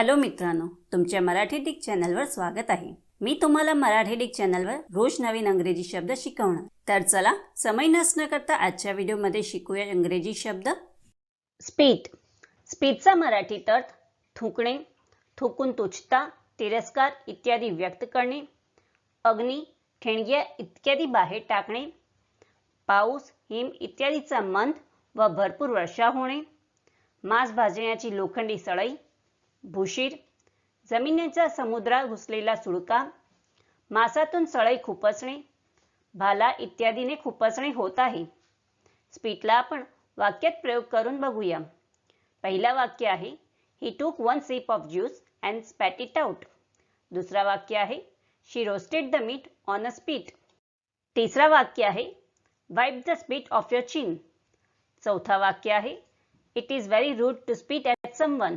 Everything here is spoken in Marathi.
हॅलो मित्रांनो तुमच्या मराठी डिक चॅनलवर स्वागत आहे. मी तुम्हाला मराठी डिक चॅनलवर रोज नवीन अंग्रेजी शब्द शिकवणार. तर चला समय नसणं करता आजच्या व्हिडिओमध्ये शिकूया इंग्रजी शब्द. स्पीट स्पीटचा मराठीत अर्थ थुंकणे थुकून तुच्छता तिरस्कार इत्यादी व्यक्त करणे अग्नी ठेणग्या इत्यादी बाहेर टाकणे पाऊस हिम इत्यादीचा मंद व भरपूर वर्षा होणे मांस भाजण्याची लोखंडी सळई भुशीर जमिनीचा समुद्रात घुसलेला सुळका मासातून सळई खुपसणे भाला इत्यादीने खुपसणे होत आहे. स्पीटला आपण वाक्यात प्रयोग करून बघूया. पहिला वाक्य आहे ही took one sip of juice and spat it out दुसरा वाक्य आहे she roasted the meat on a spit तिसरा वाक्य आहे wipe the spit off your chin चौथा वाक्य आहे it is very rude to spit at someone